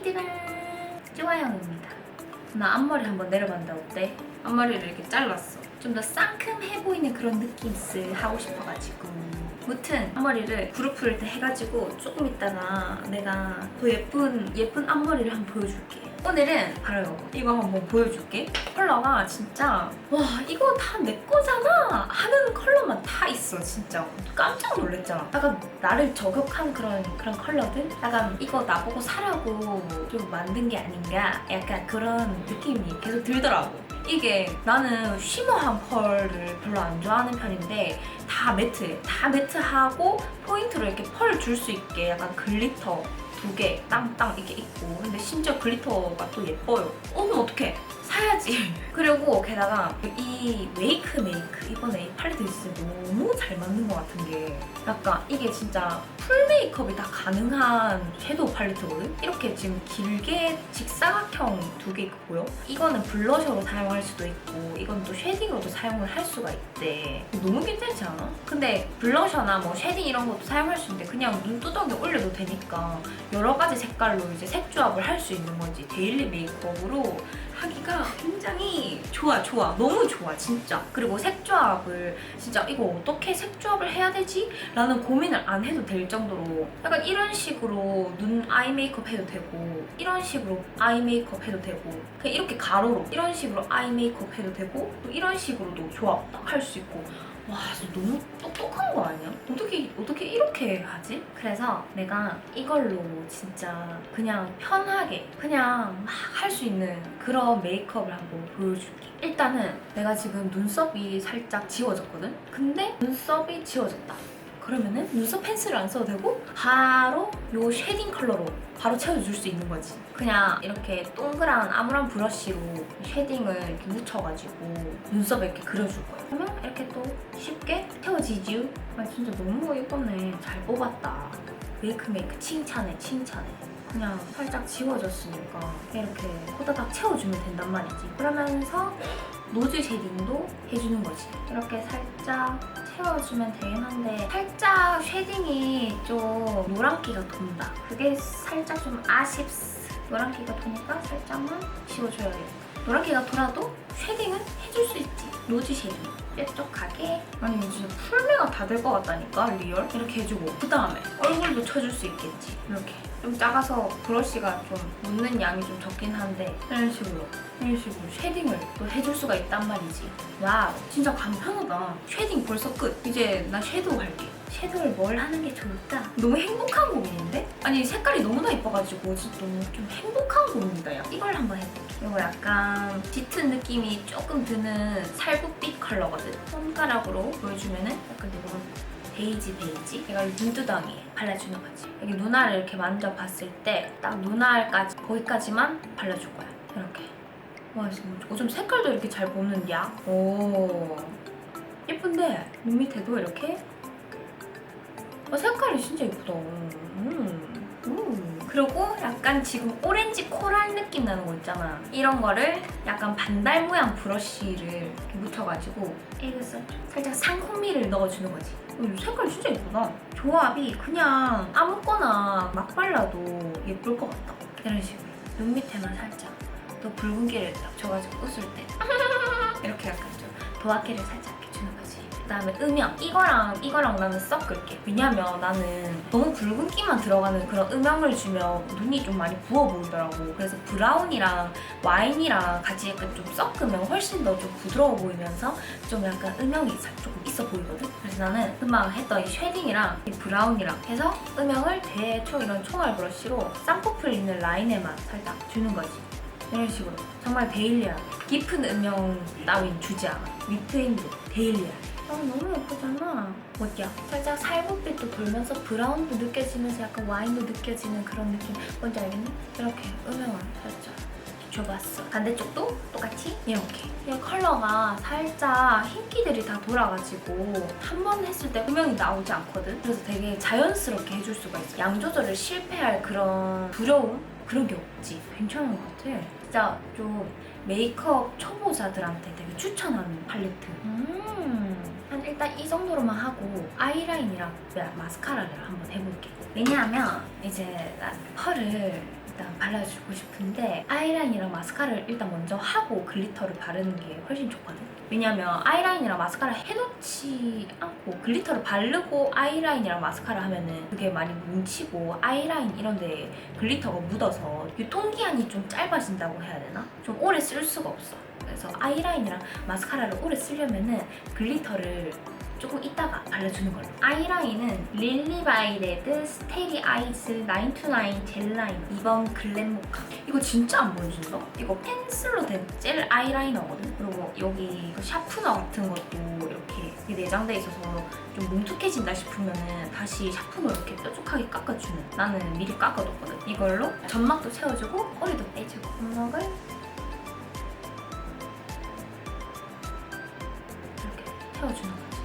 띠띠랑 찌와영입니다. 나 앞머리 한번 내려봤는데 어때? 앞머리를 이렇게 잘랐어. 좀 더 상큼해 보이는 그런 느낌 스 하고 싶어가지고. 무튼 앞머리를 풀때 해가지고 조금 있다가 내가 더 예쁜 예쁜 앞머리를 한번 보여줄게. 오늘은 바로 이거 한번 보여줄게. 컬러가 진짜 와 이거 다 내 거잖아 하는 컬러만 다 있어 진짜 깜짝 놀랐잖아. 약간 나를 저격한 그런 그런 컬러들. 약간 이거 나보고 사라고 좀 만든 게 아닌가 약간 그런 느낌이 계속 들더라고. 이게 나는 쉬머한 펄을 별로 안 좋아하는 편인데 다 매트해. 다 매트하고 포인트로 이렇게 펄 줄 수 있게 약간 글리터 두 개 땅땅 이렇게 있고 근데 심지어 글리터가 또 예뻐요. 어머 어떡해. 사야지. 그리고 게다가 이 메이크 메이크 이번에 이 팔레트 진짜 너무 잘 맞는 것 같은 게 약간 이게 진짜 풀 메이크업이 다 가능한 섀도우 팔레트거든? 이렇게 지금 길게 직사각형 두 개 있고요. 이거는 블러셔로 사용할 수도 있고 이건 또 쉐딩으로도 사용을 할 수가 있대. 너무 괜찮지 않아? 근데 블러셔나 뭐 쉐딩 이런 것도 사용할 수 있는데 그냥 눈두덩이 올려도 되니까 여러 가지 색깔로 이제 색조합을 할 수 있는 거지. 데일리 메이크업으로 하기가 굉장히 좋아 좋아. 너무 좋아 진짜. 그리고 색조합을 진짜 이거 어떻게 색조합을 해야 되지? 라는 고민을 안 해도 될 정도로 약간 이런 식으로 눈 아이 메이크업 해도 되고 이런 식으로 아이 메이크업 해도 되고 그냥 이렇게 가로로 이런 식으로 아이 메이크업 해도 되고 또 이런 식으로도 조합 딱 할 수 있고 와 진짜 너무 똑똑한 거 아니야? 어떻게 어떻게 이렇게 하지? 그래서 내가 이걸로 진짜 그냥 편하게 그냥 막 할 수 있는 그런 메이크업을 한번 보여줄게. 일단은 내가 지금 눈썹이 살짝 지워졌거든? 근데 눈썹이 지워졌다. 그러면은 눈썹 펜슬을 안 써도 되고 바로 요 쉐딩 컬러로 바로 채워줄 수 있는 거지. 그냥 이렇게 동그란 아무런 브러쉬로 쉐딩을 이렇게 묻혀가지고 눈썹에 이렇게 그려줄 거야. 그러면 이렇게 또 쉽게 채워지지요? 아 진짜 너무 예쁘네. 잘 뽑았다. 메이크 메이크 칭찬해 칭찬해. 그냥 살짝 지워졌으니까 이렇게 호다닥 채워주면 된단 말이지. 그러면서 노즈 쉐딩도 해주는 거지. 이렇게 살짝 채워주면 되긴 한데 살짝 쉐딩이 좀 노란기가 돈다. 그게 살짝 좀 아쉽스. 노란기가 도니까 살짝만 지워줘야겠다. 노란기가 돌아도 쉐딩은 해줄 수 있지. 노즈 쉐딩. 뾰족하게? 아니 진짜 풀메가 다 될 것 같다니까 리얼? 이렇게 해주고 그 다음에 얼굴도 쳐줄 수 있겠지. 이렇게. 좀 작아서 브러쉬가 좀 묻는 양이 좀 적긴 한데 이런 식으로. 이런 식으로 쉐딩을 또 해줄 수가 있단 말이지. 와우 진짜 간편하다. 쉐딩 벌써 끝. 이제 나 섀도우 할게 섀도우를 뭘 하는 게 좋을까? 너무 행복한 고민인데? 아니 색깔이 너무나 예뻐가지고 진짜 너무 좀 행복한 고민이다 야 이걸 한번 해볼게 이거 약간 짙은 느낌이 조금 드는 살구빛 컬러거든? 손가락으로 보여주면 은 약간 이런 베이지 베이지? 내가 눈두덩이에 발라주는 거지. 여기 눈알을 이렇게 만져봤을 때 딱 눈알까지 거기까지만 발라줄 거야. 이렇게. 와 진짜 어쩜 색깔도 이렇게 잘 뽑는냐 오. 예쁜데? 눈 밑에도 이렇게 어, 색깔이 진짜 예쁘다. 음. 음. 그리고 약간 지금 오렌지 코랄 느낌 나는 거 있잖아. 이런 거를 약간 반달 모양 브러쉬를 이렇게 묻혀가지고 애교살 살짝 상콤미를 넣어주는 거지. 음, 색깔 진짜 예쁘다. 조합이 그냥 아무거나 막 발라도 예쁠 것 같다. 이런 식으로. 눈 밑에만 살짝. 또 붉은기를 딱 줘가지고 웃을 때. 이렇게 약간 좀 도화기를 살짝 그다음에 음영 이거랑 이거랑 나는 섞을게. 왜냐면 나는 너무 붉은기만 들어가는 그런 음영을 주면 눈이 좀 많이 부어 보이더라고. 그래서 브라운이랑 와인이랑 같이 약간 좀 섞으면 훨씬 더 좀 부드러워 보이면서 좀 약간 음영이 살- 조금 있어 보이거든? 그래서 나는 금방 했던 이 쉐딩이랑 이 브라운이랑 해서 음영을 대충 이런 총알 브러쉬로 쌍꺼풀 있는 라인에만 살짝 주는 거지. 이런 식으로. 정말 데일리하게. 깊은 음영 따윈 주지 않아. 윗트임도 데일리하게 아 너무 예쁘잖아. 어디야 살짝 살구빛도 돌면서 브라운도 느껴지면서 약간 와인도 느껴지는 그런 느낌. 뭔지 알겠니? 이렇게 음영을 살짝 줘봤어. 반대쪽도 똑같이? 이렇게 이. 컬러가 살짝 흰기들이 다 돌아가지고 한 번 했을 때 음영이 나오지 않거든? 그래서 되게 자연스럽게 해줄 수가 있어. 양 조절을 실패할 그런 두려움? 그런 게 없지. 괜찮은 것 같아. 진짜 좀 메이크업 초보자들한테 되게 추천하는 팔레트. 음. 한 일단 이 정도로만 하고 아이라인이랑 마- 마스카라를 한번 해볼게. 왜냐하면 이제 나 펄을 일단 발라주고 싶은데 아이라인이랑 마스카라를 일단 먼저 하고 글리터를 바르는 게 훨씬 좋거든. 왜냐면 아이라인이랑 마스카라 해놓지 않고 글리터를 바르고 아이라인이랑 마스카라 하면은 그게 많이 뭉치고 아이라인 이런 데 글리터가 묻어서 유통기한이 좀 짧아진다고 해야 되나? 좀 오래 쓸 수가 없어. 그래서 아이라인이랑 마스카라를 오래 쓰려면은 글리터를 조금 이따가 발라주는 걸로. 아이라인은 릴리바이레드 스테리 아이즈 929 젤라인 2번 글램 모카. 이거 진짜 안 보여준다? 이거 펜슬로 된 젤 아이라이너거든? 그리고 여기 그 샤프너 같은 것도 이렇게 내장돼 있어서 좀 뭉툭해진다 싶으면은 다시 샤프너 이렇게 뾰족하게 깎아주는. 나는 미리 깎아뒀거든. 이걸로 점막도 채워주고 꼬리도 빼주고 점막을 채워주는 거지.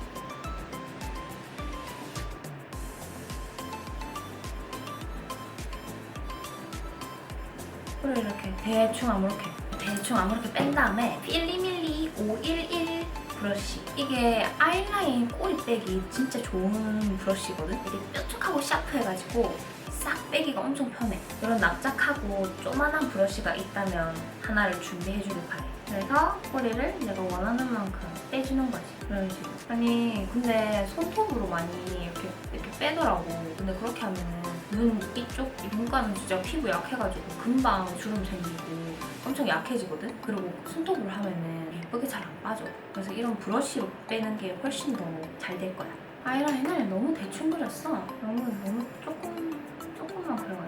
꼬리 이렇게 대충 아무렇게 대충 아무렇게 뺀 다음에 필리밀리 511 브러쉬. 이게 아이라인 꼬리 빼기 진짜 좋은 브러쉬거든? 이게 뾰족하고 샤프해가지고 싹 빼기가 엄청 편해. 이런 납작하고 조만한 브러쉬가 있다면 하나를 준비해주길 바래 그래서 꼬리를 내가 원하는 만큼 빼주는 거지. 그런 식으로. 아니 근데 손톱으로 많이 이렇게, 이렇게 빼더라고. 근데 그렇게 하면은 눈 이쪽 이 눈가는 진짜 피부 약해가지고 금방 주름 생기고 엄청 약해지거든? 그리고 손톱으로 하면은 예쁘게 잘 안 빠져. 그래서 이런 브러쉬로 빼는 게 훨씬 더 잘 될 거야. 아이라인을 너무 대충 그렸어. 너무 너무 조금 조금만 그려가지고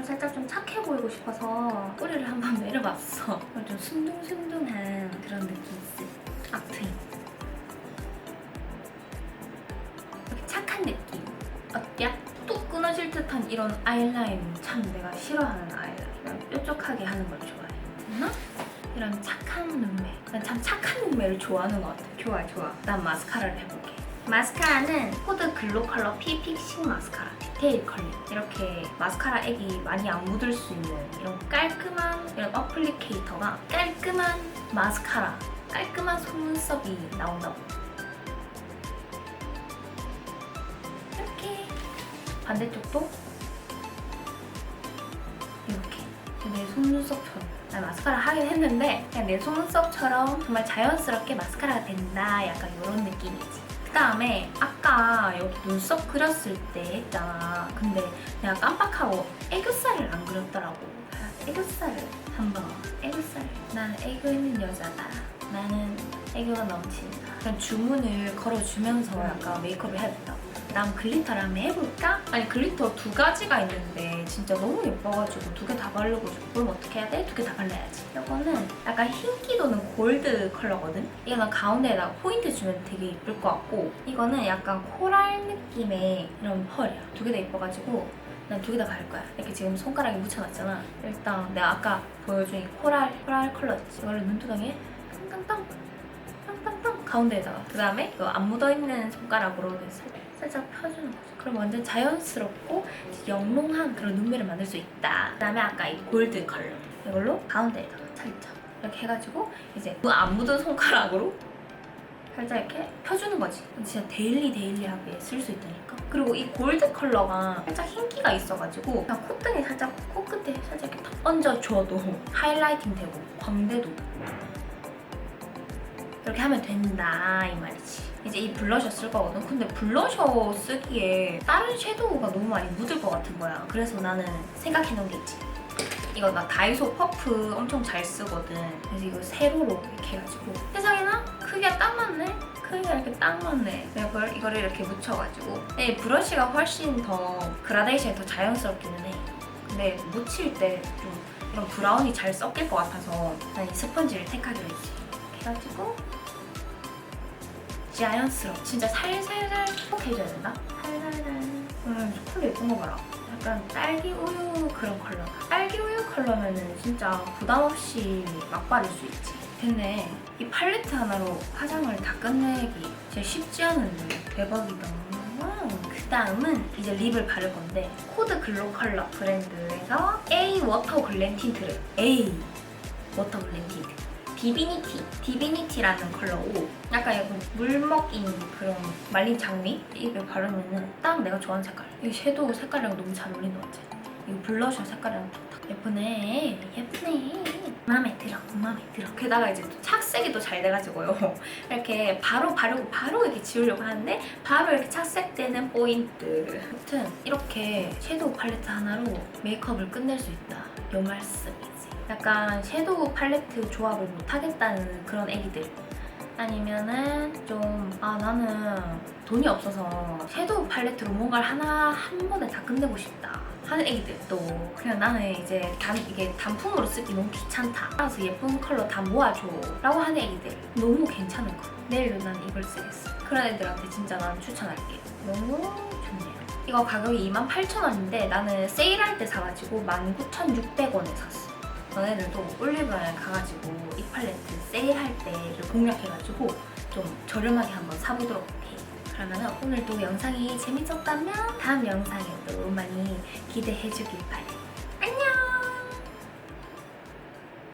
오늘 살짝 좀 착해 보이고 싶어서 꼬리를 한번 내려봤어. 좀 순둥순둥한 그런 느낌 있어 악트인 이렇게 착한 느낌. 어때요? 뚝 끊어질 듯한 이런 아이라인. 참 내가 싫어하는 아이라인. 뾰족하게 하는 걸 좋아해. 나 이런 착한 눈매. 난 참 착한 눈매를 좋아하는 것 같아. 좋아 좋아. 난 마스카라를 해볼게. 마스카라는 코드 글로 컬러 피 픽싱 마스카라 디테일 컬링 이렇게 마스카라 액이 많이 안 묻을 수 있는 이런 깔끔한 이런 어플리케이터가 깔끔한 마스카라 깔끔한 속눈썹이 나온다고. 이렇게 반대쪽도 이렇게 내 속눈썹처럼 나 마스카라 하긴 했는데 그냥 내 속눈썹처럼 정말 자연스럽게 마스카라가 된다. 약간 이런 느낌이지 그 다음에 아까 여기 눈썹 그렸을 때 했잖아. 근데 내가 깜빡하고 애교살을 안 그렸더라고. 애교살을 한번 애교살. 나는 애교 있는 여자다. 나는 애교가 넘친다. 그런 주문을 걸어주면서 약간 메이크업을 해야겠다 난 글리터를 한번 해볼까? 아니 글리터 두 가지가 있는데 진짜 너무 예뻐가지고 두 개 다 바르고 싶어. 그럼 어떻게 해야 돼? 두 개 다 발라야지. 이거는 약간 흰기 도는 골드 컬러거든? 이거는 가운데에다가 포인트 주면 되게 예쁠 것 같고 이거는 약간 코랄 느낌의 이런 펄이야. 두 개 다 예뻐가지고 난 두 개 다 바를 거야. 이렇게 지금 손가락에 묻혀놨잖아. 일단 내가 아까 보여준 이 코랄 코랄 컬러 이걸로 눈두덩이에 땅땅땅 땅땅땅 가운데에다가. 그 다음에 그안 묻어있는 손가락으로 살짝, 살짝 펴주는 거지 그럼 완전 자연스럽고 영롱한 그런 눈매를 만들 수 있다. 그 다음에 아까 이 골드 컬러. 이걸로 가운데에다가 살짝 이렇게 해가지고 이제 그안 묻은 손가락으로 살짝 이렇게 펴주는 거지. 진짜 데일리 데일리하게 쓸 수 있다니까. 그리고 이 골드 컬러가 살짝 흰기가 있어가지고 그냥 콧등에 살짝 코끝에 살짝 이렇게 탁 얹어줘도 하이라이팅 되고 광대도 이렇게 하면 된다 이 말이지. 이제 이 블러셔 쓸 거거든. 근데 블러셔 쓰기에 다른 섀도우가 너무 많이 묻을 것 같은 거야. 그래서 나는 생각해 놓은 게 있지. 이거 나 다이소 퍼프 엄청 잘 쓰거든. 그래서 이거 세로로 이렇게 해가지고. 세상에나? 크기가 딱 맞네? 크기가 이렇게 딱 맞네. 이걸, 이거를 이렇게 묻혀가지고. 이 브러쉬가 훨씬 더 그라데이션이 더 자연스럽기는 해. 근데 묻힐 때 좀 이런 브라운이 잘 섞일 것 같아서 난 이 스펀지를 택하기로 했지 해가지고 자연스러워 진짜 살살살 톡 해줘야 된다 살살살. 음, 컬러 예쁜 거 봐라. 약간 딸기 우유 그런 컬러다 딸기 우유 컬러면은 진짜 부담 없이 막 바를 수 있지. 됐네 이 팔레트 하나로 화장을 다 끝내기 진짜 쉽지 않은데 대박이다. 와우. 그 다음은 이제 립을 바를 건데 코드 글로 컬러 브랜드에서 A 워터 글렌 틴트를. A 워터 글렌 틴트 디비니티 디비니티라는 컬러고 약간 약간 물 먹인 그런 말린 장미? 입에 바르면은 딱 내가 좋아하는 색깔. 이 섀도우 색깔이랑 너무 잘 어울리는 것 같아. 이거 블러셔 색깔이랑 탁탁 예쁘네. 예쁘네. 마음에 들어 마음에 들어. 게다가 이제 또 착색이 또 잘 돼가지고요. 이렇게 바로 바르고 바로 이렇게 지우려고 하는데 바로 이렇게 착색되는 포인트. 아무튼 이렇게 섀도우 팔레트 하나로 메이크업을 끝낼 수 있다. 요 말씀이지 약간 섀도우 팔레트 조합을 못하겠다는 그런 애기들. 아니면은 좀 아 나는 돈이 없어서 섀도우 팔레트로 뭔가를 하나 한 번에 다 끝내고 싶다 하는 애기들 또 그냥 나는 이제 단 이게 단품으로 쓰기 너무 귀찮다. 따라서 예쁜 컬러 다 모아줘 라고 하는 애기들. 너무 괜찮은 거 내일도 난 이걸 쓰겠어. 그런 애들한테 진짜 난 추천할게. 너무 좋네요. 이거 가격이 28,000원인데 나는 세일할 때 사가지고 19,600원에 샀어 너네들도 올리브영에 가가지고 이 팔레트 세일할 때를 공략해가지고 좀 저렴하게 한번 사보도록 해. 그러면 오늘도 영상이 재밌었다면 다음 영상에도 많이 기대해주길 바래.